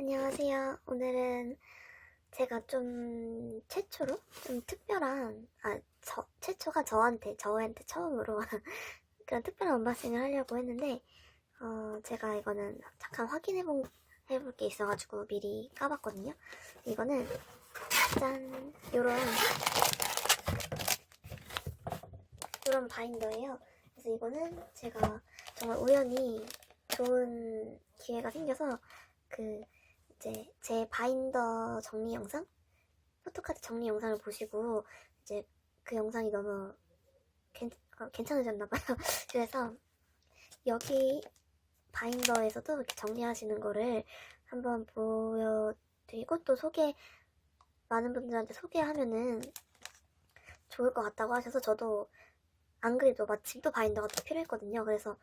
안녕하세요. 오늘은 제가 좀 최초로 좀 특별한 아 저, 최초가 저한테 저한테 처음으로 그런 특별한 언박싱을 하려고 했는데 어 제가 이거는 잠깐 확인해 본 해볼 게 있어가지고 미리 까봤거든요. 이거는 짠 요런 요런 바인더예요. 그래서 이거는 제가 정말 우연히 좋은 기회가 생겨서 그 이제 제 바인더 정리 영상, 포토카드 정리 영상을 보시고 이제 그 영상이 너무 괜, 어, 괜찮으셨나봐요. 그래서 여기 바인더에서도 이렇게 정리하시는 거를 한번 보여드리고 또 소개 많은 분들한테 소개하면은 좋을 것 같다고 하셔서 저도 안 그래도 마침 또 바인더가 또 필요했거든요. 그래서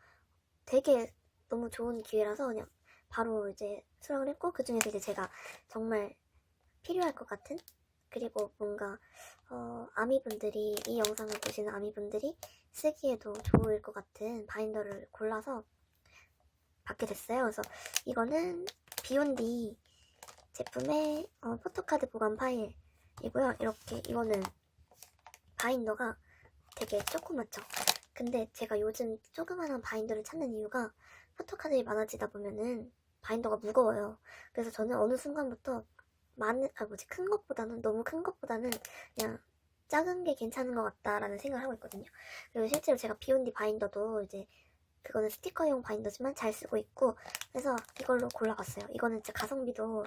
되게 너무 좋은 기회라서 그냥 바로 이제 수락을 했고 그 중에서 이제 제가 정말 필요할 것 같은 그리고 뭔가 어, 아미분들이 이 영상을 보시는 아미분들이 쓰기에도 좋을 것 같은 바인더를 골라서 받게 됐어요. 그래서 이거는 비욘디 제품의 어, 포토카드 보관 파일이고요. 이렇게 이거는 바인더가 되게 조그맣죠. 근데 제가 요즘 조그만한 바인더를 찾는 이유가 포토카드가 많아지다 보면은 바인더가 무거워요. 그래서 저는 어느 순간부터 많은 아 뭐지 큰 것보다는 너무 큰 것보다는 그냥 작은 게 괜찮은 것 같다라는 생각을 하고 있거든요. 그리고 실제로 제가 비욘디 바인더도 이제 그거는 스티커용 바인더지만 잘 쓰고 있고 그래서 이걸로 골라봤어요. 이거는 진짜 가성비도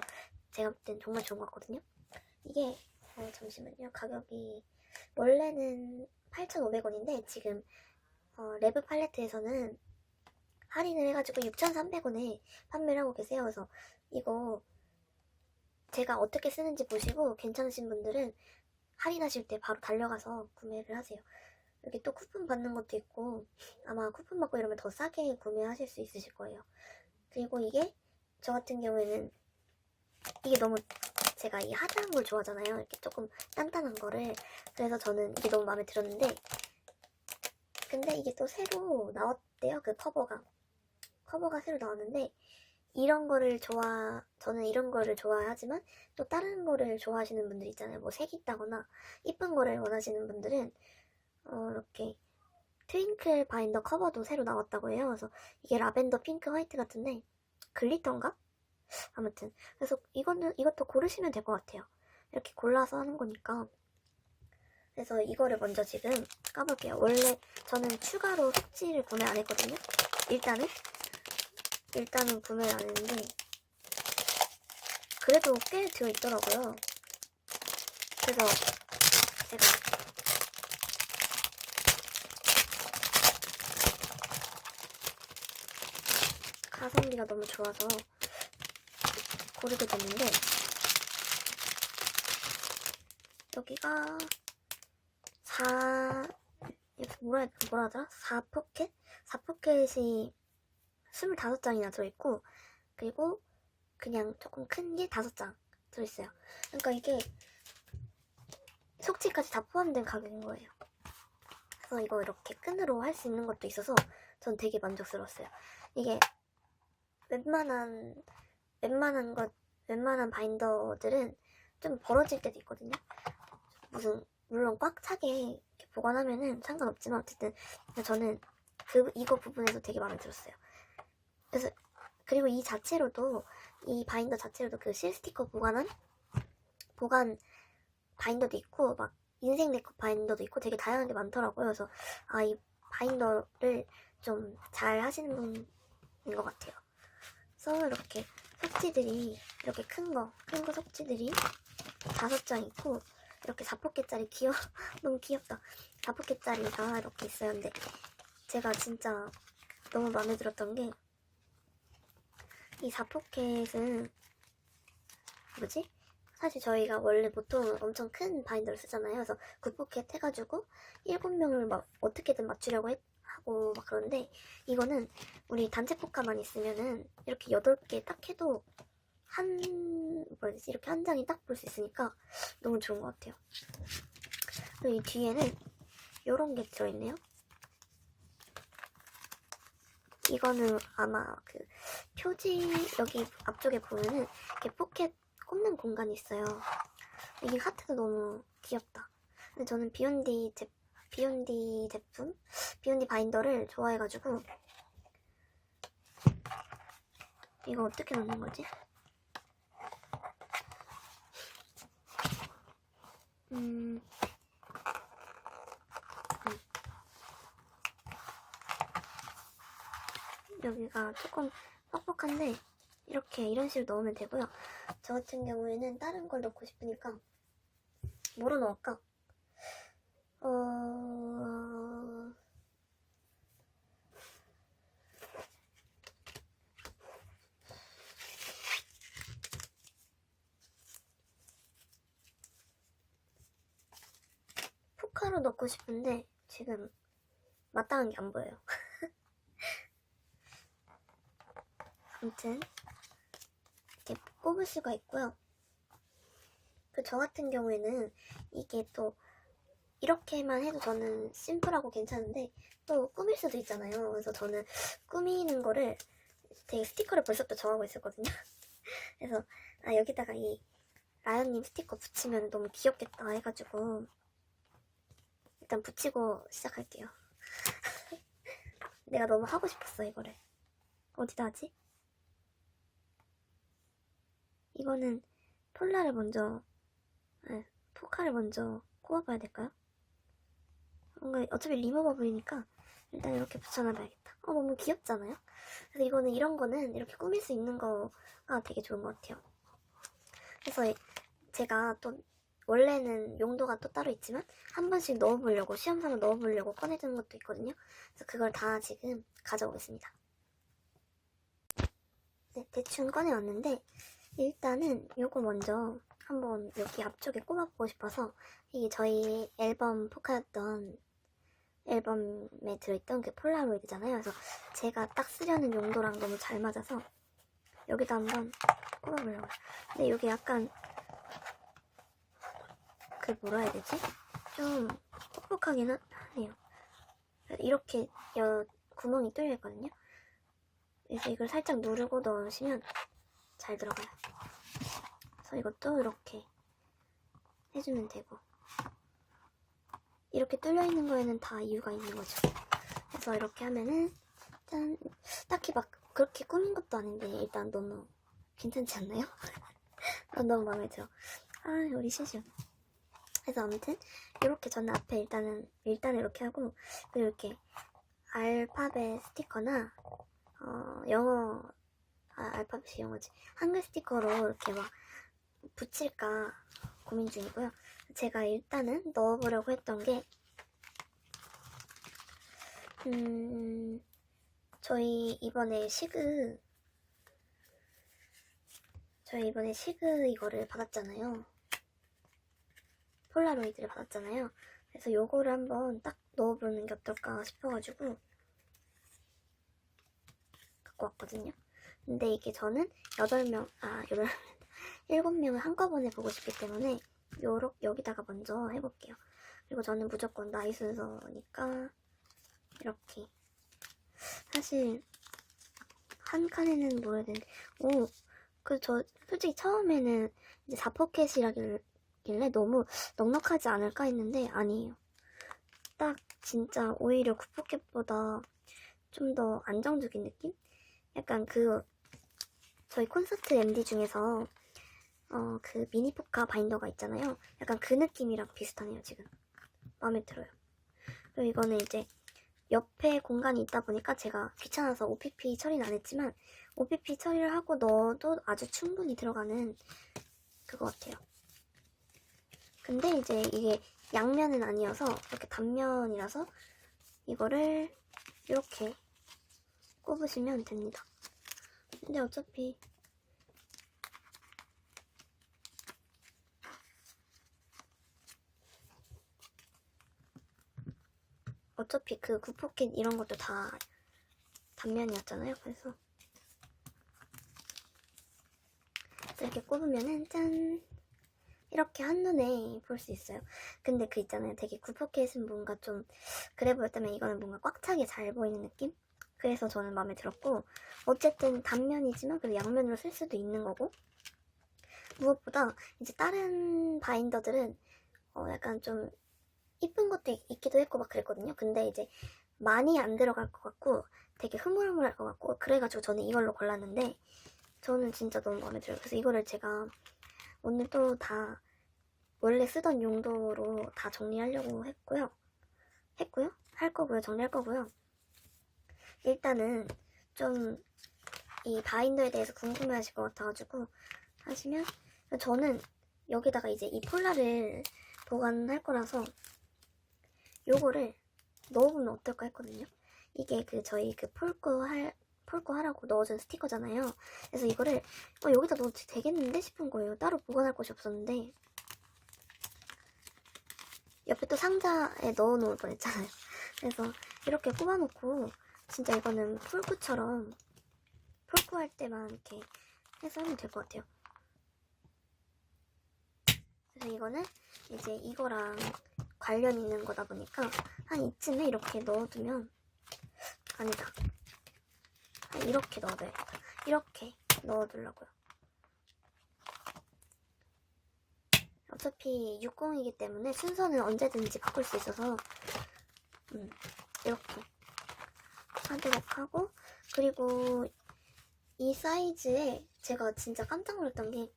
제가 볼 땐 정말 좋은 것 같거든요. 이게 어, 잠시만요. 가격이 원래는 8,500원인데 지금 어, 레브 팔레트에서는 할인을 해가지고 6,300원에 판매를 하고 계세요. 그래서 이거 제가 어떻게 쓰는지 보시고 괜찮으신 분들은 할인하실 때 바로 달려가서 구매를 하세요. 여기 또 쿠폰 받는 것도 있고 아마 쿠폰 받고 이러면 더 싸게 구매하실 수 있으실 거예요. 그리고 이게 저 같은 경우에는 이게 너무 제가 이 하드한 걸 좋아하잖아요. 이렇게 조금 단단한 거를 그래서 저는 이게 너무 마음에 들었는데 근데 이게 또 새로 나왔대요. 그 커버가 커버가 새로 나왔는데 이런 거를 좋아 저는 이런 거를 좋아하지만 또 다른 거를 좋아하시는 분들 있잖아요. 뭐 색 있다거나 이쁜 거를 원하시는 분들은 어, 이렇게 트윙클 바인더 커버도 새로 나왔다고 해요. 그래서 이게 라벤더 핑크 화이트 같은데 글리터인가? 아무튼 그래서 이거는 이것도 고르시면 될 것 같아요. 이렇게 골라서 하는 거니까. 그래서 이거를 먼저 지금 까볼게요. 원래 저는 추가로 속지를 구매 안 했거든요. 일단은 일단은 구매를 안 했는데 그래도 꽤 들어있더라고요. 그래서 제가 가성비가 너무 좋아서 고르게 됐는데 여기가 4 이거 뭐라 뭐라 하더라? 4포켓? 4포켓이 25장이나 들어있고 그리고 그냥 조금 큰게 5장 들어있어요. 그러니까 이게 속지까지 다 포함된 가격인 거예요. 그래서 이거 이렇게 끈으로 할 수 있는 것도 있어서 전 되게 만족스러웠어요. 이게 웬만한 웬만한 것 웬만한 바인더들은 좀 벌어질 때도 있거든요. 무슨 물론 꽉 차게 보관하면은 상관없지만 어쨌든 저는 그 이거 부분에서 되게 마음에 들었어요. 그래서 그리고 이 자체로도 이 바인더 자체로도 그 실 스티커 보관한 보관 바인더도 있고 막 인생 네컷 바인더도 있고 되게 다양한 게 많더라고요. 그래서 아 이 바인더를 좀 잘 하시는 분인 것 같아요. 그래서 이렇게 속지들이 이렇게 큰 거, 큰 거 속지들이 다섯 장 있고 이렇게 4포켓짜리 귀여 너무 귀엽다. 4포켓짜리가 이렇게 있어요. 근데 제가 진짜 너무 마음에 들었던 게 이 4포켓은 뭐지? 사실 저희가 원래 보통 엄청 큰 바인더를 쓰잖아요. 그래서 9포켓 해가지고 7명을 막 어떻게든 맞추려고 했, 하고 막 그런데 이거는 우리 단체 포카만 있으면은 이렇게 8개 딱 해도 한, 되지? 이렇게 한 장이 딱 볼 수 있으니까 너무 좋은 것 같아요. 그리고 이 뒤에는 이런 게 들어있네요. 이거는 아마 그 표지 여기 앞쪽에 보면은 이렇게 포켓 꼽는 공간이 있어요. 이게 하트도 너무 귀엽다. 근데 저는 비욘디 제 비욘디 제품, 비욘디 바인더를 좋아해가지고 이거 어떻게 넣는 거지? 음, 여기가 조금 뻑뻑한데 이렇게 이런 식으로 넣으면 되고요. 저 같은 경우에는 다른 걸 넣고 싶으니까 뭐로 넣을까? 어... 포카로 넣고 싶은데 지금 마땅한 게 안 보여요. 아무튼 이렇게 뽑을 수가 있고요. 그 저 같은 경우에는 이게 또 이렇게만 해도 저는 심플하고 괜찮은데 또 꾸밀 수도 있잖아요. 그래서 저는 꾸미는 거를 되게 스티커를 벌써부터 정하고 있었거든요. 그래서 아 여기다가 이 라연님 스티커 붙이면 너무 귀엽겠다 해가지고 일단 붙이고 시작할게요. 내가 너무 하고 싶었어 이거를 어디다 하지? 이거는 폴라를 먼저 네, 포카를 먼저 꼽아봐야 될까요? 뭔가 어차피 리무버블이니까 일단 이렇게 붙여놔봐야겠다. 어 너무 귀엽잖아요? 그래서 이거는 이런 거는 이렇게 꾸밀 수 있는 거가 되게 좋은 것 같아요. 그래서 이- 제가 또 원래는 용도가 또 따로 있지만 한 번씩 넣어보려고 시험 삼아 넣어보려고 꺼내주는 것도 있거든요. 그래서 그걸 다 지금 가져오겠습니다. 네, 대충 꺼내왔는데 일단은 요거 먼저 한번 여기 앞쪽에 꼽아보고 싶어서 이게 저희 앨범 포카였던 앨범에 들어있던 그 폴라로이드잖아요. 그래서 제가 딱 쓰려는 용도랑 너무 잘 맞아서 여기다 한번 꼽아보려고요. 근데 여기 약간 그 뭐라 해야 되지? 좀 뻑뻑하긴 하- 하네요. 이렇게 여 구멍이 뚫려 있거든요. 그래서 이걸 살짝 누르고 넣으시면 잘 들어가요. 그래서 이것도 이렇게 해주면 되고 이렇게 뚫려 있는 거에는 다 이유가 있는 거죠. 그래서 이렇게 하면은 짠 딱히 막 그렇게 꾸민 것도 아닌데 일단 너무 괜찮지 않나요? 난 너무 마음에 들어. 아 우리 시슈. 그래서 아무튼 이렇게 저는 앞에 일단은 일단 이렇게 하고 그리고 이렇게 알파벳 스티커나 어, 영어 아, 알파벳이 영어지 한글 스티커로 이렇게 막 붙일까 고민 중이고요. 제가 일단은 넣어보려고 했던 게 음, 저희 이번에 시그 저희 이번에 시그 이거를 받았잖아요. 폴라로이드를 받았잖아요. 그래서 요거를 한번 딱 넣어보는 게 어떨까 싶어가지고 갖고 왔거든요. 근데 이게 저는 8명, 아, 8, 7명을 한꺼번에 보고 싶기 때문에 요렇, 여기다가 먼저 해볼게요. 그리고 저는 무조건 나이 순서니까 이렇게 사실 한 칸에는 뭐 해야 되는데 오, 그 저 솔직히 처음에는 이제 4포켓이라길래 너무 넉넉하지 않을까 했는데 아니에요. 딱 진짜 오히려 9포켓보다 좀 더 안정적인 느낌? 약간 그 저희 콘서트 MD 중에서 어 그 미니 포카 바인더가 있잖아요. 약간 그 느낌이랑 비슷하네요 지금. 마음에 들어요. 그리고 이거는 이제 옆에 공간이 있다 보니까 제가 귀찮아서 OPP 처리는 안 했지만 OPP 처리를 하고 넣어도 아주 충분히 들어가는 그거 같아요. 근데 이제 이게 양면은 아니어서 이렇게 단면이라서 이거를 이렇게 꼽으시면 됩니다. 근데 어차피 어차피 그 구포켓 이런 것도 다 단면이었잖아요. 그래서 이렇게 꼽으면은 짠 이렇게 한눈에 볼 수 있어요. 근데 그 있잖아요. 되게 구포켓은 뭔가 좀 그래 보였다면 이거는 뭔가 꽉 차게 잘 보이는 느낌? 그래서 저는 마음에 들었고 어쨌든 단면이지만 그래도 양면으로 쓸 수도 있는 거고 무엇보다 이제 다른 바인더들은 어 약간 좀 이쁜 것도 있- 있기도 했고 막 그랬거든요. 근데 이제 많이 안 들어갈 것 같고 되게 흐물흐물할 것 같고 그래가지고 저는 이걸로 골랐는데 저는 진짜 너무 마음에 들어요. 그래서 이거를 제가 오늘 또 다 원래 쓰던 용도로 다 정리하려고 했고요. 했고요. 할 거고요. 정리할 거고요. 일단은 좀 이 바인더에 대해서 궁금해하실 것 같아가지고 하시면 저는 여기다가 이제 이 폴라를 보관할 거라서 요거를 넣어보면 어떨까 했거든요. 이게 그 저희 그 폴코 할 폴코 하라고 넣어준 스티커잖아요. 그래서 이거를 어, 여기다 넣어도 되겠는데 싶은 거예요. 따로 보관할 곳이 없었는데 옆에 또 상자에 넣어놓을 뻔했잖아요. 그래서 이렇게 꼽아놓고 진짜 이거는 폴크처럼 폴크 할 때만 이렇게 해서 하면 될 것 같아요. 그래서 이거는 이제 이거랑 관련 있는 거다 보니까 한 이쯤에 이렇게 넣어두면 아니다. 한 이렇게 넣어둬야겠다. 이렇게 넣어두려고요. 어차피 60이기 때문에 순서는 언제든지 바꿀 수 있어서 음, 이렇게 하도록 하고 그리고 이 사이즈에 제가 진짜 깜짝 놀랐던 게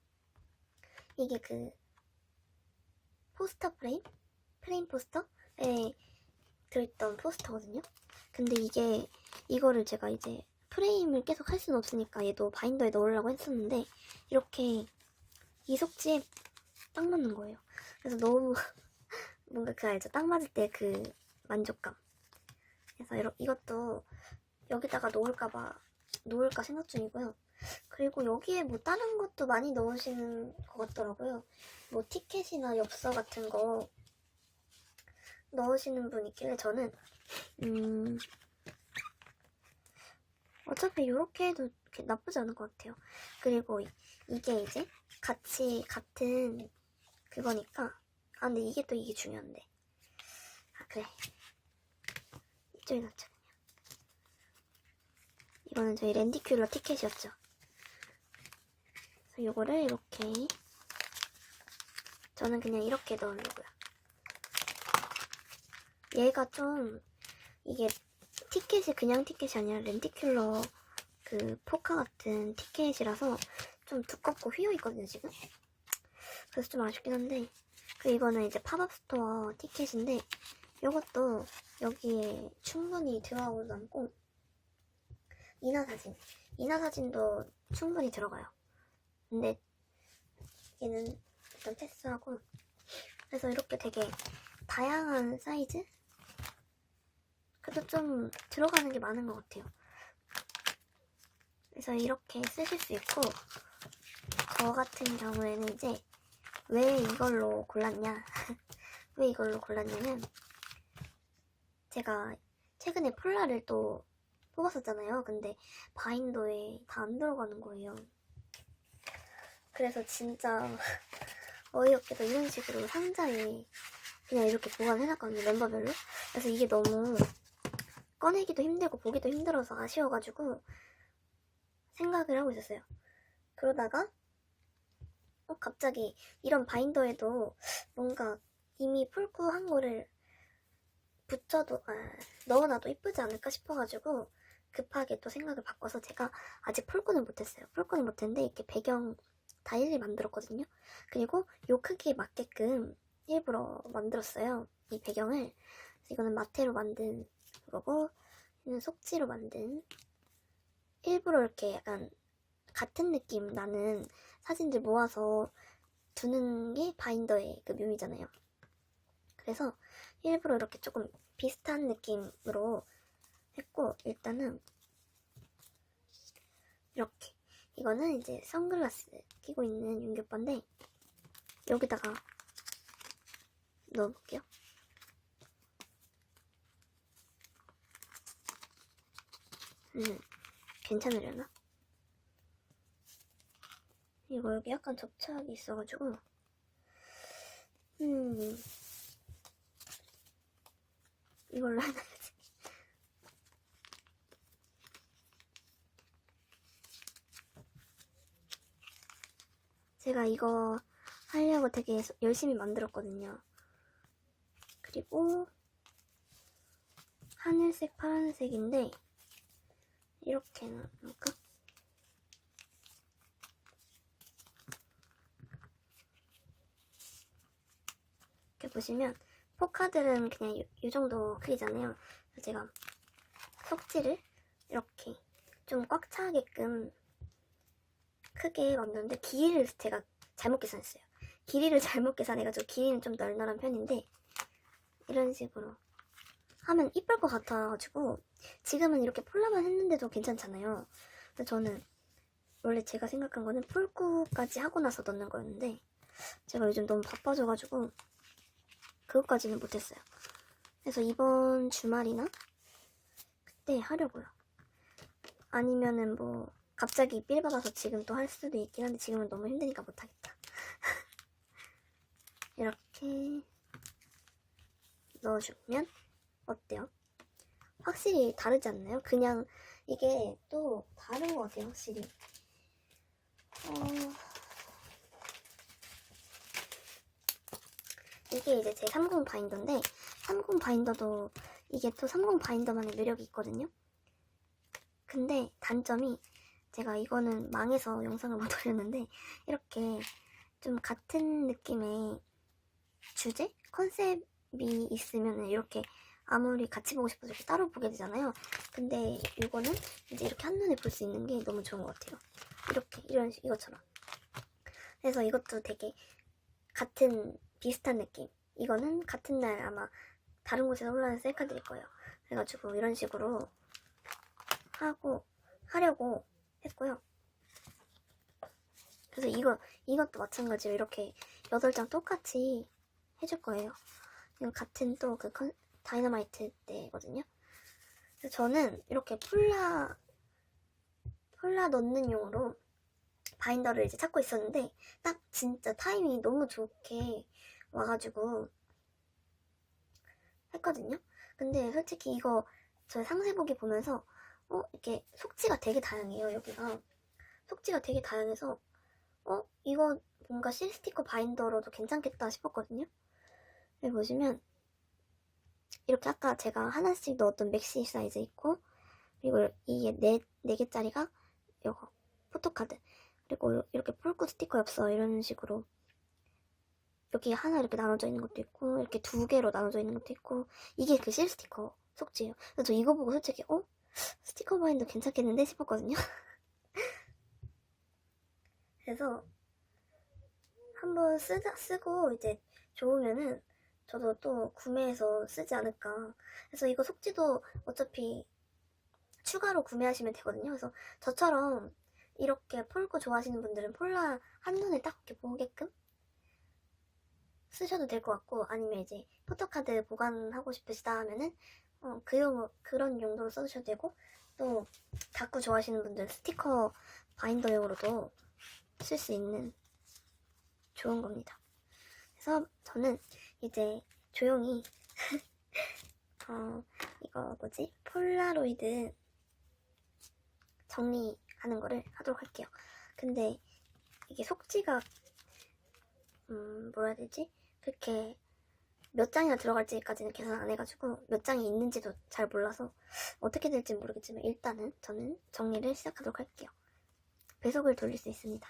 이게 그 포스터 프레임? 프레임 포스터에 들어있던 포스터거든요. 근데 이게 이거를 제가 이제 프레임을 계속 할 수는 없으니까 얘도 바인더에 넣으려고 했었는데 이렇게 이속지에 딱 맞는 거예요. 그래서 너무 뭔가 그 알죠? 딱 맞을 때 그 만족감. 그래서 이러, 이것도 여기다가 놓을까봐 놓을까 생각 중이고요. 그리고 여기에 뭐 다른 것도 많이 넣으시는 것 같더라고요. 뭐 티켓이나 엽서 같은 거 넣으시는 분 있길래 저는 음 어차피 이렇게 해도 나쁘지 않을 것 같아요. 그리고 이- 이게 이제 같이 같은 그거니까 아 근데 이게 또 이게 중요한데 아 그래 넣자 그냥 이거는 저희 랜디큘러 티켓이었죠. 그래서 요거를 이렇게 저는 그냥 이렇게 넣으려고요. 얘가 좀 이게 티켓이 그냥 티켓이 아니라 렌티큘러 그 포카 같은 티켓이라서 좀 두껍고 휘어 있거든요 지금. 그래서 좀 아쉽긴 한데 그 이거는 이제 팝업 스토어 티켓인데 이것도 여기에 충분히 들어가고 남고 이나 사진 이나 사진도 충분히 들어가요. 근데 얘는 일단 패스하고 그래서 이렇게 되게 다양한 사이즈? 그래도 좀 들어가는 게 많은 것 같아요. 그래서 이렇게 쓰실 수 있고 저 같은 경우에는 이제 왜 이걸로 골랐냐 왜 이걸로 골랐냐면 제가 최근에 폴라를 또 뽑았었잖아요. 근데 바인더에 다 안 들어가는 거예요. 그래서 진짜 어이없게도 이런 식으로 상자에 그냥 이렇게 보관해놨거든요. 멤버별로. 그래서 이게 너무 꺼내기도 힘들고 보기도 힘들어서 아쉬워가지고 생각을 하고 있었어요. 그러다가 어, 갑자기 이런 바인더에도 뭔가 이미 풀꾸한 거를 붙여도 아, 넣어놔도 이쁘지 않을까 싶어가지고 급하게 또 생각을 바꿔서 제가 아직 풀꾸는 못했어요. 풀꾸는 못했는데 이렇게 배경 다 일일이 만들었거든요. 그리고 요 크기에 맞게끔 일부러 만들었어요. 이 배경을. 이거는 마테로 만든 거고, 이는 속지로 만든. 일부러 이렇게 약간 같은 느낌 나는 사진들 모아서 두는 게 바인더의 그 묘미잖아요. 그래서 일부러 이렇게 조금 비슷한 느낌으로 했고, 일단은 이렇게. 이거는 이제 선글라스 끼고 있는 윤규빠인데 여기다가 넣어볼게요. 음, 괜찮으려나? 이거 여기 약간 접착이 있어가지고 음 이걸로 하나 가지. 제가 이거 하려고 되게 열심히 만들었거든요. 그리고 하늘색, 파란색인데 이렇게 나올까? 이렇게 보시면 포카들은 그냥 이, 이 정도 크기잖아요. 그래서 제가 속지를 이렇게 좀 꽉 차게끔 크게 만드는데 길이를 제가 잘못 계산했어요. 길이를 잘못 계산해가지고 길이는 좀 널널한 편인데 이런 식으로 하면 이쁠 것 같아가지고 지금은 이렇게 폴라만 했는데도 괜찮잖아요. 근데 저는 원래 제가 생각한 거는 폴구까지 하고 나서 넣는 거였는데 제가 요즘 너무 바빠져가지고 그것까지는 못했어요. 그래서 이번 주말이나 그때 하려고요. 아니면은 뭐 갑자기 삘 받아서 지금 또 할 수도 있긴 한데 지금은 너무 힘드니까 못하겠다. 이렇게 넣어주면 어때요? 확실히 다르지 않나요? 그냥 이게 또 다른 것 같아요, 확실히. 어... 이게 이제 제 30 바인더인데 30 바인더도 이게 또 30 바인더만의 매력이 있거든요. 근데 단점이 제가 이거는 망해서 영상을 못 올렸는데 이렇게 좀 같은 느낌의 주제? 컨셉이 있으면 이렇게 아무리 같이 보고 싶어도 이렇게 따로 보게 되잖아요. 근데 이거는 이제 이렇게 한눈에 볼 수 있는 게 너무 좋은 것 같아요. 이렇게 이런 식 이것처럼. 그래서 이것도 되게 같은 비슷한 느낌. 이거는 같은 날 아마 다른 곳에서 올라온 셀카들일 거예요. 그래가지고 이런 식으로 하고 하려고 했고요. 그래서 이거 이것도 마찬가지로 이렇게 8장 똑같이 해줄 거예요. 이거 같은 또 그 다이너마이트 때거든요. 그래서 저는 이렇게 폴라 폴라 넣는 용으로 바인더를 이제 찾고 있었는데 딱 진짜 타이밍이 너무 좋게 와가지고 했거든요. 근데 솔직히 이거 저 상세보기 보면서 어 이렇게 속지가 되게 다양해요 여기가 속지가 되게 다양해서 어 이거 뭔가 실 스티커 바인더로도 괜찮겠다 싶었거든요. 여기 보시면 이렇게 아까 제가 하나씩 넣었던 맥시 사이즈 있고 그리고 이게 네, 네 개짜리가 이거 포토카드 그리고 이렇게 폴크 스티커 엽서 이런 식으로 여기 하나 이렇게 나눠져 있는 것도 있고 이렇게 두 개로 나눠져 있는 것도 있고 이게 그 실 스티커 속지예요. 그래서 저 이거 보고 솔직히 어 스티커 바인더 괜찮겠는데 싶었거든요. 그래서 한번 쓰다 쓰고 이제 좋으면은 저도 또 구매해서 쓰지 않을까. 그래서 이거 속지도 어차피 추가로 구매하시면 되거든요. 그래서 저처럼 이렇게 폴고 좋아하시는 분들은 폴라 한눈에 딱 이렇게 보게끔 쓰셔도 될 것 같고 아니면 이제 포토카드 보관하고 싶으시다 하면은 어, 그 용, 그런 용도로 써주셔도 되고 또 다꾸 좋아하시는 분들 스티커 바인더용으로도 쓸 수 있는 좋은 겁니다. 그래서 저는 이제 조용히 어 이거 뭐지 폴라로이드 정리하는 거를 하도록 할게요. 근데 이게 속지가 음 뭐라 해야 되지? 그렇게 몇 장이나 들어갈지까지는 계산 안 해가지고 몇 장이 있는지도 잘 몰라서 어떻게 될지 모르겠지만 일단은 저는 정리를 시작하도록 할게요. 배속을 돌릴 수 있습니다.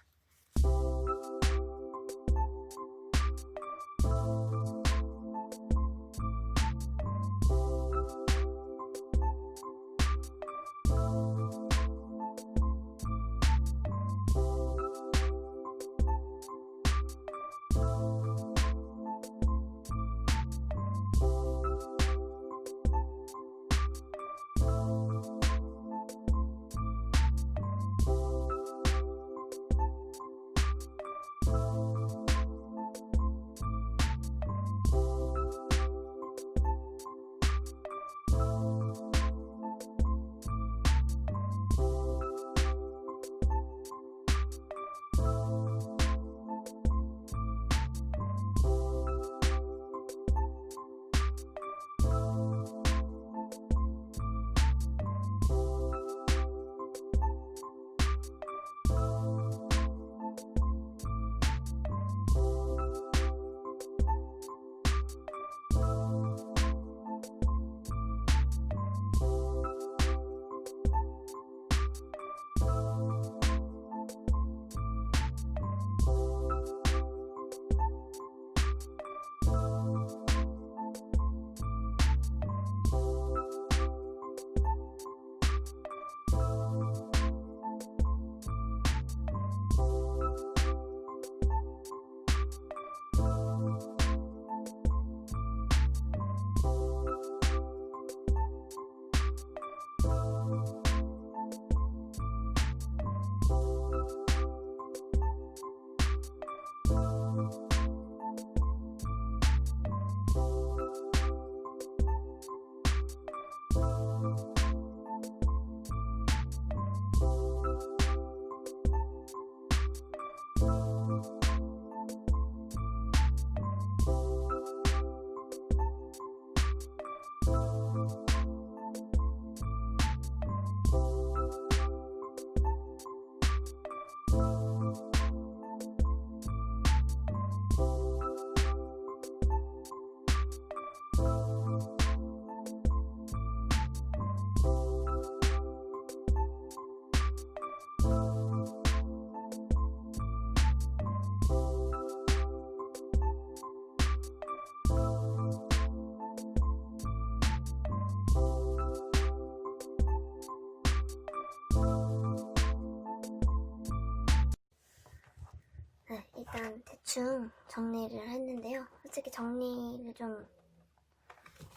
대충 정리를 했는데요. 솔직히 정리를 좀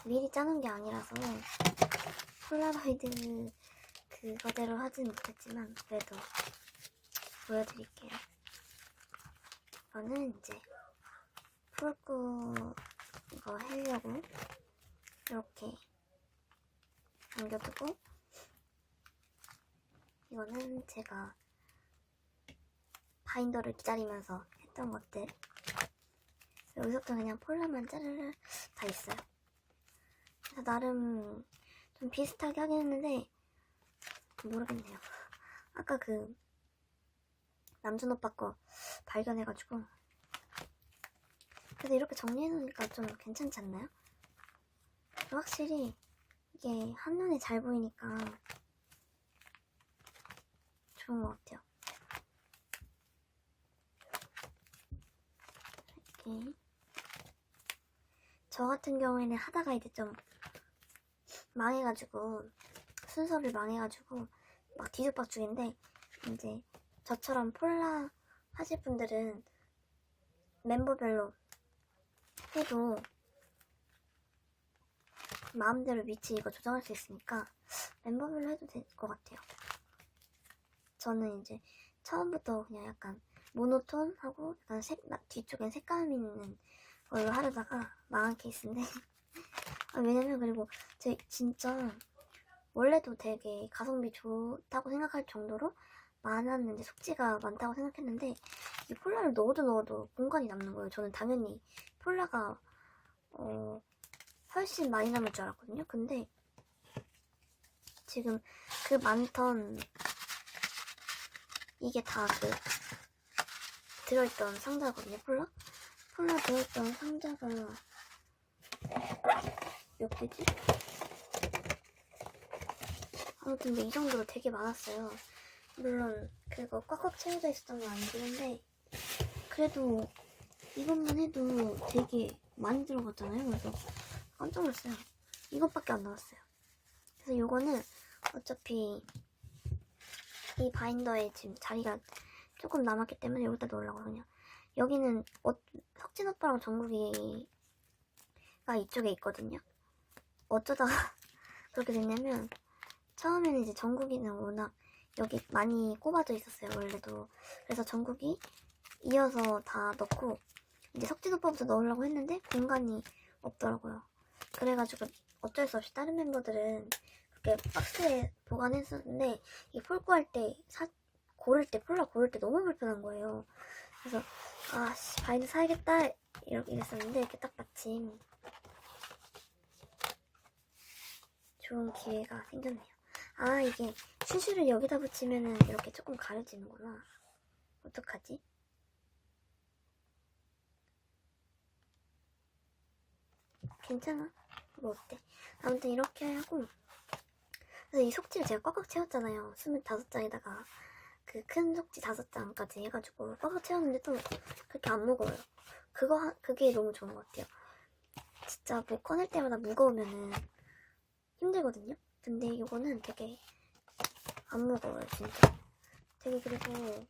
미리 짜놓은 게 아니라서 폴라로이드 그거대로 하진 못했지만 그래도 보여드릴게요. 이거는 이제 풀고 이거 하려고 이렇게 남겨두고 이거는 제가 바인더를 기다리면서 했던 것들 여기서부터 그냥 폴라만 짜르르 다 있어요 그래서 나름 좀 비슷하게 하긴 했는데 모르겠네요 아까 그 남준 오빠 거 발견해가지고 그래도 이렇게 정리해놓으니까 좀 괜찮지 않나요? 확실히 이게 한눈에 잘 보이니까 좋은 것 같아요. 이렇게 저 같은 경우에는 하다가 이제 좀 망해가지고 순서를 망해가지고 막 뒤죽박죽인데 이제 저처럼 폴라 하실 분들은 멤버별로 해도 마음대로 위치 이거 조정할 수 있으니까 멤버별로 해도 될 것 같아요. 저는 이제 처음부터 그냥 약간 모노톤하고 약간 색, 나- 뒤쪽엔 색감 있는 걸로 하려다가 망한 케이스인데 아, 왜냐면 그리고 제 진짜 원래도 되게 가성비 좋다고 생각할 정도로 많았는데 속지가 많다고 생각했는데 이 폴라를 넣어도 넣어도 공간이 남는 거예요. 저는 당연히 폴라가 어, 훨씬 많이 남을 줄 알았거든요. 근데 지금 그 많던 이게 다 그 들어있던 상자거든요. 폴라? 폴라 들어있던 상자가 몇 개지? 아무튼 근데 이 정도로 되게 많았어요. 물론 그거 꽉꽉 채워져 있었던 건 아니긴 한데 그래도 이것만 해도 되게 많이 들어갔잖아요. 그래서 깜짝 놀랐어요. 이것밖에 안 나왔어요. 그래서 요거는 어차피 이 바인더에 지금 자리가 조금 남았기 때문에 여기다 넣으려고 그냥 여기는 어, 석진 오빠랑 정국이가 이쪽에 있거든요. 어쩌다가 그렇게 됐냐면 처음에는 이제 정국이는 워낙 여기 많이 꼽아져 있었어요 원래도 그래서 정국이 이어서 다 넣고 이제 석진 오빠부터 넣으려고 했는데 공간이 없더라고요. 그래가지고 어쩔 수 없이 다른 멤버들은 그렇게 박스에 보관했었는데 이 폴고 할 때 고를 때 폴라 고를 때 너무 불편한 거예요. 그래서 아씨 바인드 사야겠다 이렇게 이랬었는데 이렇게 딱 마침 좋은 기회가 생겼네요. 아 이게 슈슈를 여기다 붙이면은 이렇게 조금 가려지는구나. 어떡하지? 괜찮아? 뭐 어때? 아무튼 이렇게 하고 그래서 이 속지를 제가 꽉꽉 채웠잖아요. 25장에다가 그 큰 속지 5장까지 해가지고 꽉꽉 채웠는데도 그렇게 안 무거워요. 그거 하- 그게 너무 좋은 것 같아요. 진짜 뭐 꺼낼 때마다 무거우면은 힘들거든요. 근데 이거는 되게 안 무거워요, 진짜. 되게 그리고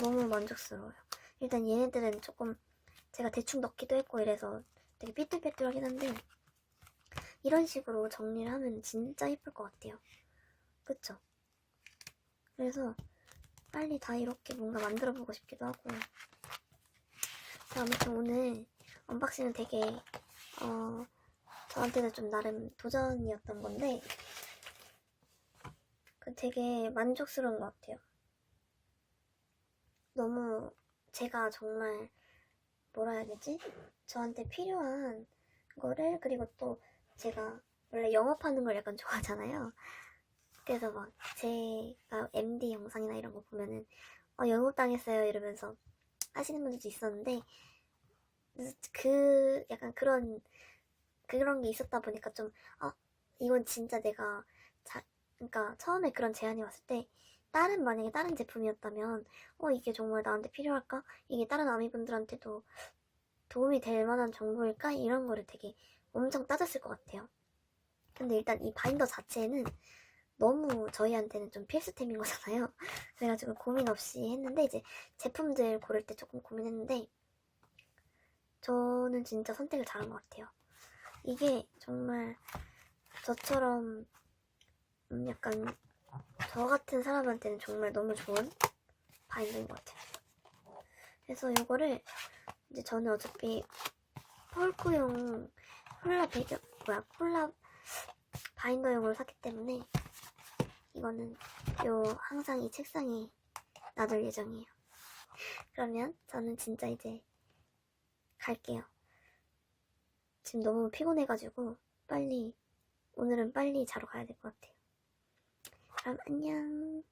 너무 만족스러워요. 일단 얘네들은 조금 제가 대충 넣기도 했고 이래서 되게 삐뚤빼뚤하긴 한데 이런 식으로 정리를 하면 진짜 예쁠 것 같아요. 그쵸? 그래서 빨리 다 이렇게 뭔가 만들어 보고 싶기도 하고 자, 아무튼 오늘 언박싱은 되게 어 저한테는 좀 나름 도전이었던 건데 그 되게 만족스러운 것 같아요. 너무 제가 정말 뭐라 해야 되지? 저한테 필요한 거를 그리고 또 제가 원래 영업하는 걸 약간 좋아하잖아요. 그래서 막 제가 MD 영상이나 이런 거 보면은 어, 영업당했어요 이러면서 하시는 분들도 있었는데 그 약간 그런 그런 게 있었다 보니까 좀 아 이건 진짜 내가 자 그러니까 처음에 그런 제안이 왔을 때 다른 만약에 다른 제품이었다면 어 이게 정말 나한테 필요할까 이게 다른 아미분들한테도 도움이 될 만한 정보일까 이런 거를 되게 엄청 따졌을 것 같아요. 근데 일단 이 바인더 자체는 너무 저희한테는 좀 필수템인 거잖아요. 그래가지고 고민 없이 했는데 이제 제품들 고를 때 조금 고민했는데 저는 진짜 선택을 잘한 것 같아요. 이게 정말 저처럼 음, 약간 저 같은 사람한테는 정말 너무 좋은 바인더인 것 같아요. 그래서 이거를 이제 저는 어차피 폴크용 콜라 배경 뭐야 콜라 바인더용으로 샀기 때문에 이거는 요 항상 이 책상에 놔둘 예정이에요. 그러면 저는 진짜 이제 갈게요. 지금 너무 피곤해가지고 빨리 오늘은 빨리 자러 가야 될 것 같아요. 그럼 안녕.